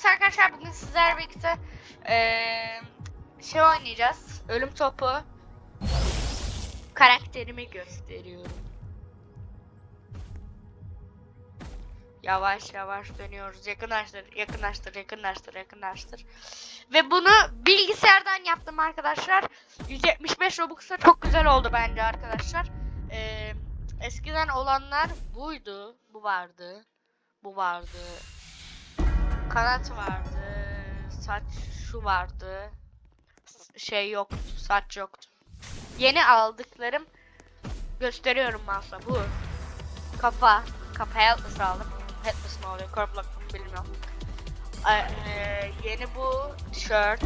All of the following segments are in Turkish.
Evet arkadaşlar bugün sizlerle birlikte eee, şey oynayacağız. Ölüm topu. Karakterimi gösteriyorum. Yavaş yavaş dönüyoruz. Yakınlaştır, yakınlaştır, yakınlaştır, yakınlaştır. Ve bunu bilgisayardan yaptım arkadaşlar. 175 Robux'a çok güzel oldu bence arkadaşlar. Eee, eskiden olanlar buydu. Bu vardı. Bu vardı. Kanat vardı. Saç şu vardı. Şey yoktu. Saç yoktu. Yeni aldıklarım gösteriyorum masa. Bu. Kafa. Kafa helpless aldım. Helpless mi oluyor? Corplock mu bilmiyorum. Ee, yeni bu shirt.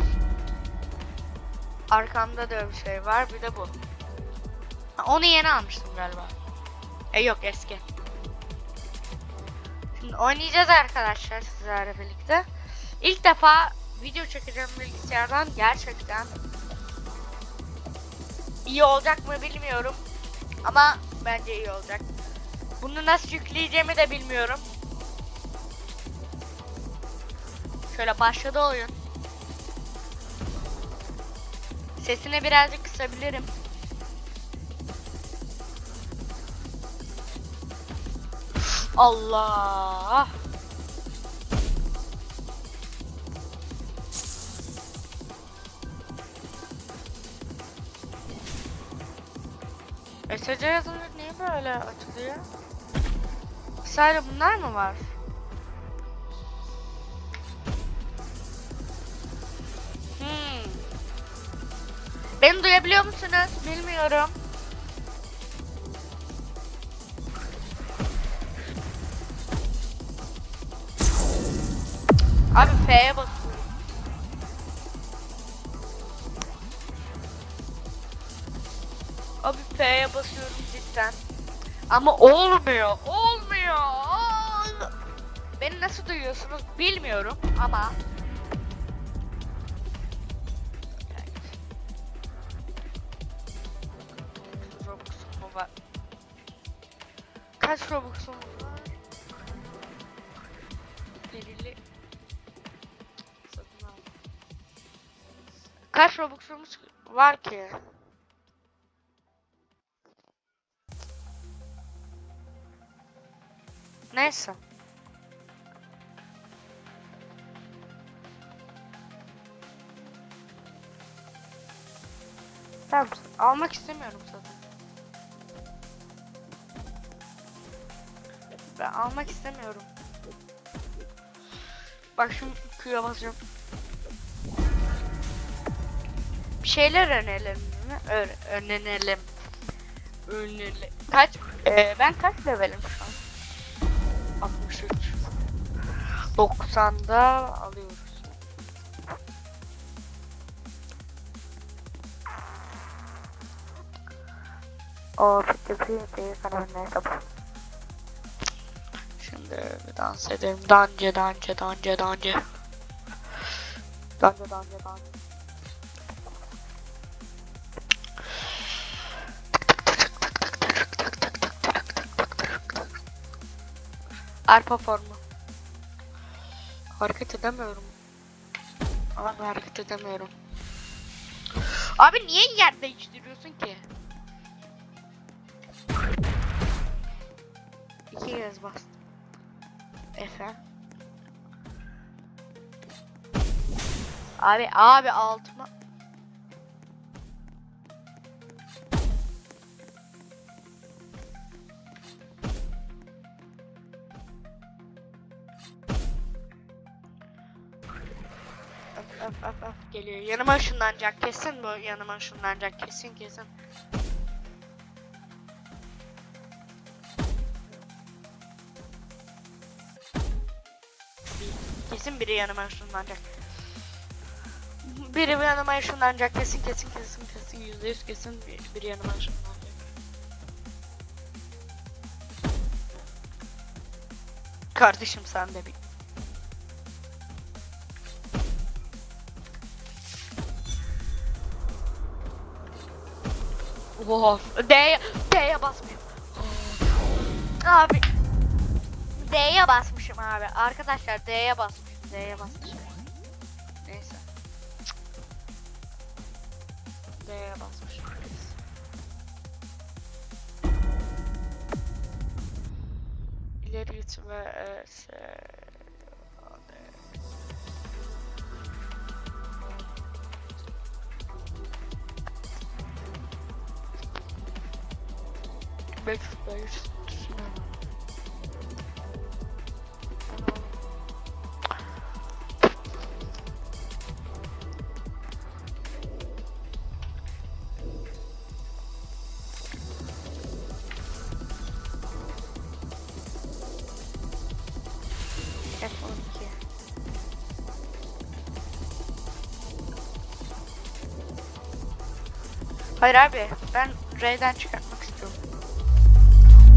Arkamda da bir şey var. Bir de bu. Onu yeni almıştım galiba. E yok eski. Oynayacağız arkadaşlar sizlerle birlikte. İlk defa video çekeceğim bilgisayardan gerçekten iyi olacak mı bilmiyorum. Ama bence iyi olacak. Bunu nasıl yükleyeceğimi de bilmiyorum. Şöyle başladı oyun. Sesini birazcık kısabilirim. Allah. SC yazılır niye böyle açılıyor? Sadece bunlar mı var? Hmm. Beni duyabiliyor musunuz? Bilmiyorum. Abi F'ye basıyorum. Abi F'ye basıyorum cidden. Ama olmuyor. Olmuyor. Ol- Beni nasıl duyuyorsunuz bilmiyorum ama Kaç Robux'umuz var ki? Neyse. Tamam, almak istemiyorum zaten. Ben almak istemiyorum. Bak şu Q'ya basacağım. Bir şeyler önerelim mi? Ö- önerelim. Önerelim. Kaç? Ee, ben kaç levelim şu an? 63. 90'da alıyoruz. O fitti fitti kalemle kapı. Şimdi bir dans edelim. Dance dance dance dance. Dance dance dance. Arpa formu. Hareket edemiyorum. Abi hareket edemiyorum. Abi niye yer değiştiriyorsun ki? İki kez bastım. Efe. Abi abi altıma. Yanıma ışınlanacak kesin bu yanıma ışınlanacak kesin kesin. Kesin biri yanıma ışınlanacak. Biri yanıma ışınlanacak kesin kesin kesin kesin yüzde yüz kesin bir- biri yanıma ışınlanacak. Kardeşim sen de bir Of. D'ye D'ye basmışım. Abi. D'ye basmışım abi. Arkadaşlar D'ye basmışım. D'ye basmış. Neyse. D'ye basmış. İleri gitme. e, Backspace. F12 Hayır abi ben R'den istiyorum.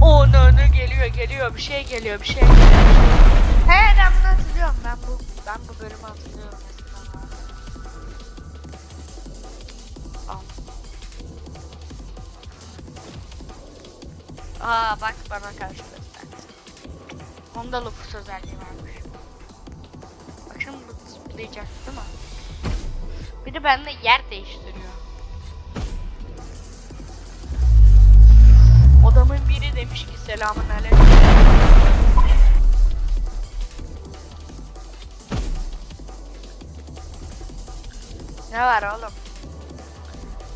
O ne ne geliyor geliyor bir şey geliyor bir şey geliyor. He ben bunu hatırlıyorum ben bu ben bu bölümü hatırlıyorum eskiden. Al. Aa bak bana karşı gösterdi. Onda lupus özelliği varmış. Bak şimdi bu zıplayacak değil mi? Bir de bende yer değiştiriyor. Adamın biri demiş ki selamun aleyküm. Ne var oğlum?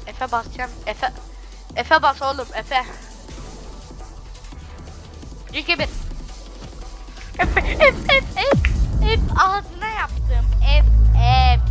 Efe basacağım. Efe Efe bas oğlum Efe. 2 1 Efe Efe Efe Efe Efe ağzına yaptım. Efe Efe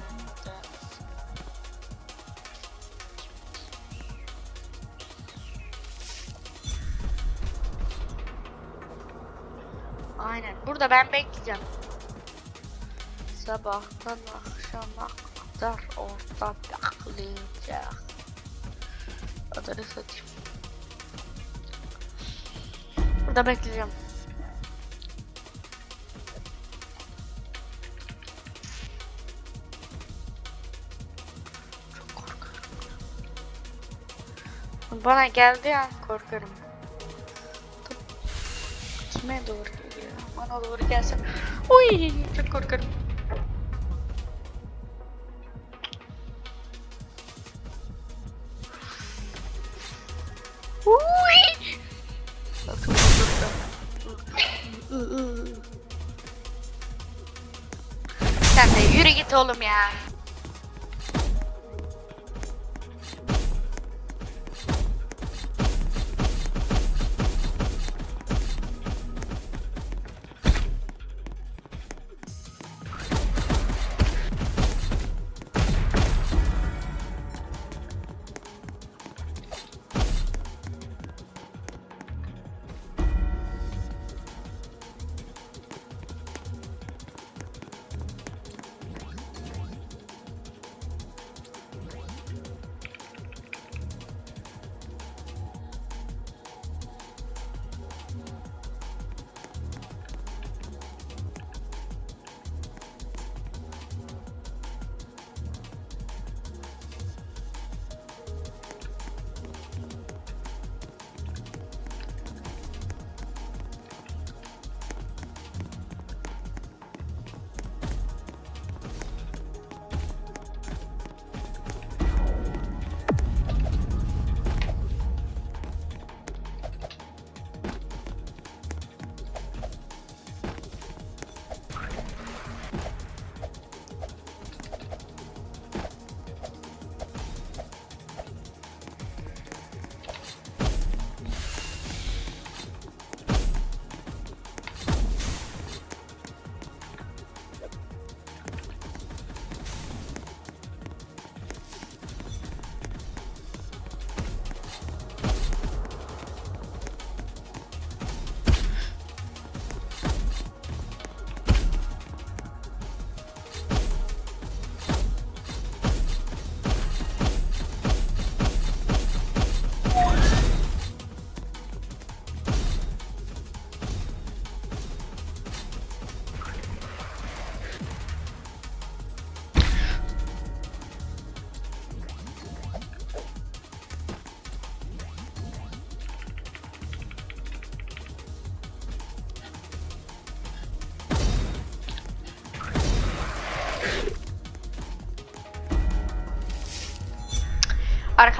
Aynen. Burada ben bekleyeceğim. Sabahtan akşama kadar orada bekleyeceğim. Adını satayım. Burada bekleyeceğim. Çok. Bana geldi ya korkarım. Kime doğru? Bana doğru gelsin. Uy çok korkarım. Uy. Bakın. Sen de yürü git oğlum ya.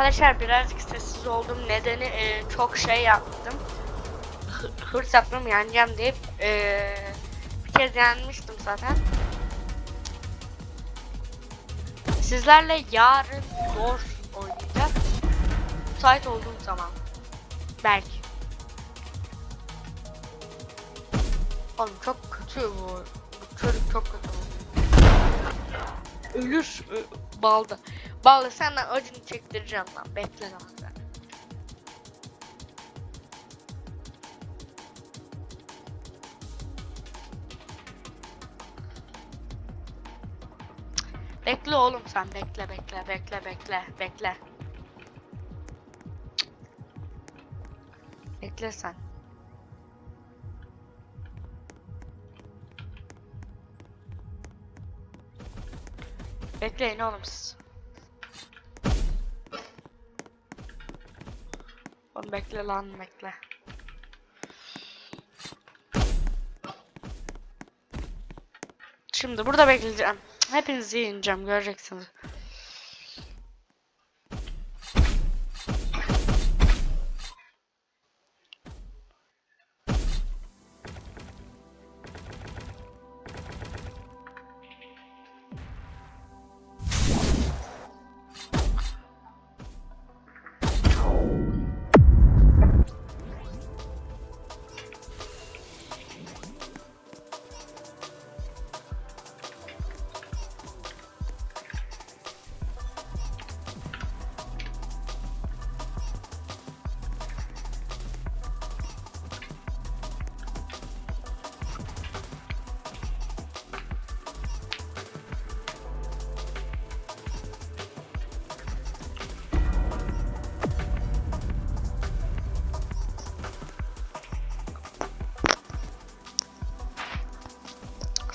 Arkadaşlar birazcık sessiz oldum. Nedeni e, çok şey yaptım. Hı- Hırs yaptım yeneceğim deyip e, bir kez yenmiştim zaten. Sizlerle yarın zor oynayacağız. Müsait olduğum zaman. Belki. Oğlum çok kötü bu. Bu çocuk çok kötü. Ölür balda. Balda senden acını çektireceğim lan. Bekle lan. Bekle oğlum sen bekle bekle bekle bekle bekle. Bekle sen. Bekleyin oğlum siz. Oğlum bekle lan bekle. Şimdi burada bekleyeceğim. Hepinizi yeneceğim göreceksiniz.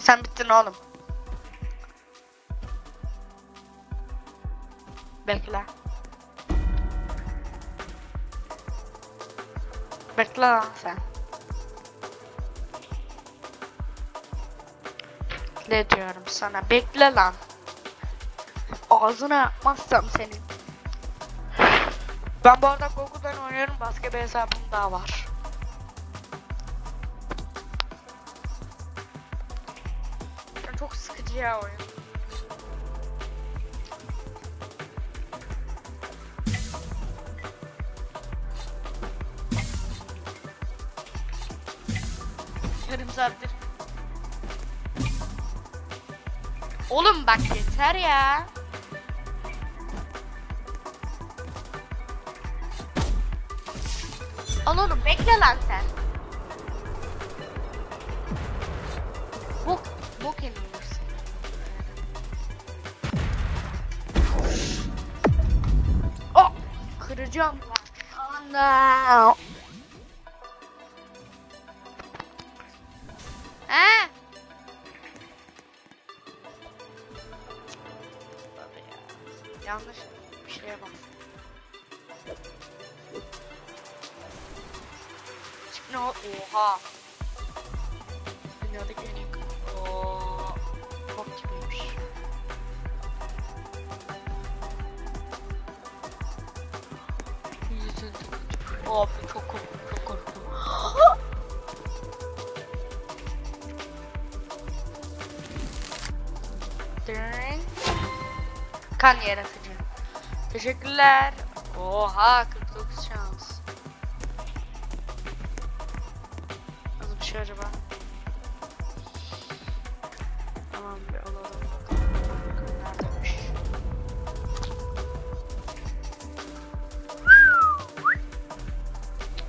Sen bittin oğlum. Bekle. Bekle lan sen. Ne diyorum sana? Bekle lan. Ağzına yapmazsam senin. Ben bu arada Google'dan oynuyorum. Başka hesabım daha var. Ya. Yarım saattir. Oğlum bak yeter ya. Al oğlum bekle lan sen. Yanlış bir şeye bak. Ne o- oha. Dünyadaki en iyi Oo. Bok gibiymiş. Yüzün Abi çok korktum, çok korktum. Kan yaratıcı. Teşekkürler. Oha 49 şans. Nasıl bir şey acaba? Tamam bir alalım.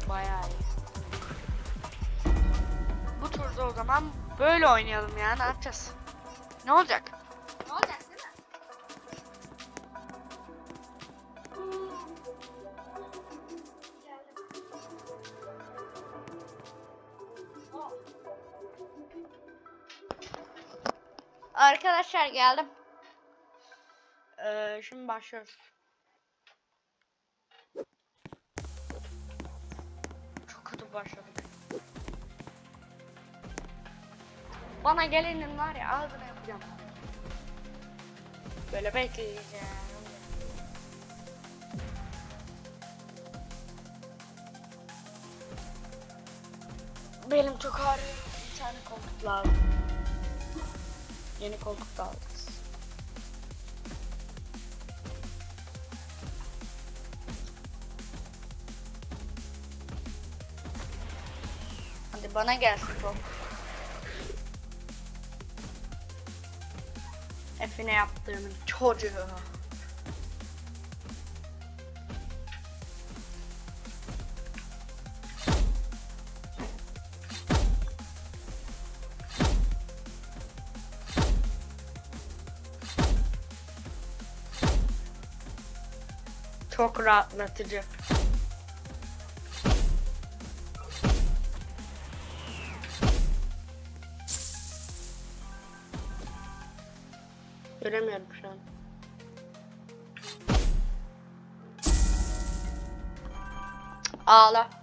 Bayağı. Bu turda o zaman böyle oynayalım ya. Ne yapacağız? Ne olacak? Arkadaşlar geldim. Ee, şimdi başlıyoruz. Çok kötü başladık. Bana gelenin var ya ağzına yapacağım. Böyle bekleyeceğim. Benim çok ağrıyor. Bir tane koltuk lazım. Yeni koltuk da alacağız. Hadi bana gelsin bu. Efine yaptığımın çocuğu. Çok rahatlatıcı. Göremiyorum şu an. Ağla.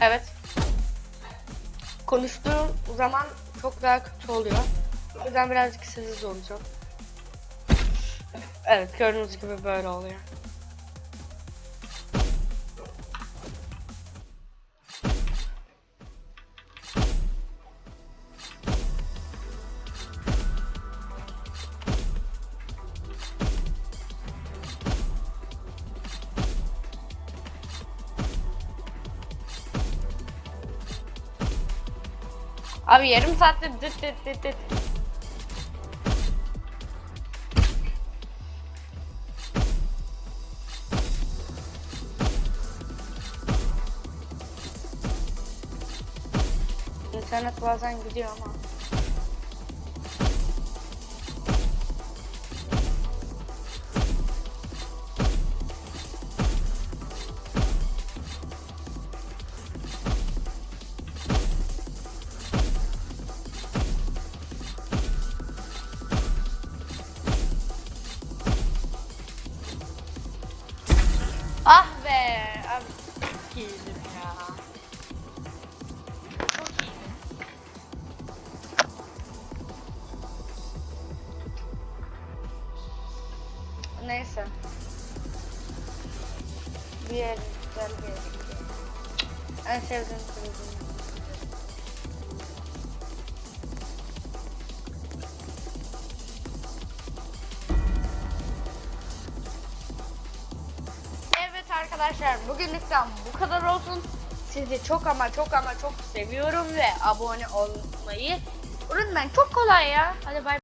Evet. Konuştuğum zaman çok daha kötü oluyor. O yüzden birazcık sessiz olacağım. Evet gördüğünüz gibi böyle oluyor. Abi yarım saatte dıt dıt dıt dıt. İnternet bazen gidiyor ama. İyiydim ya. Çok iyiydim. Neyse. Bir yer güzel bir. En sevdiğim kulübüm. Bugünlükten bu kadar olsun. Sizi çok ama çok ama çok seviyorum ve abone olmayı unutmayın. Çok kolay ya. Hadi bay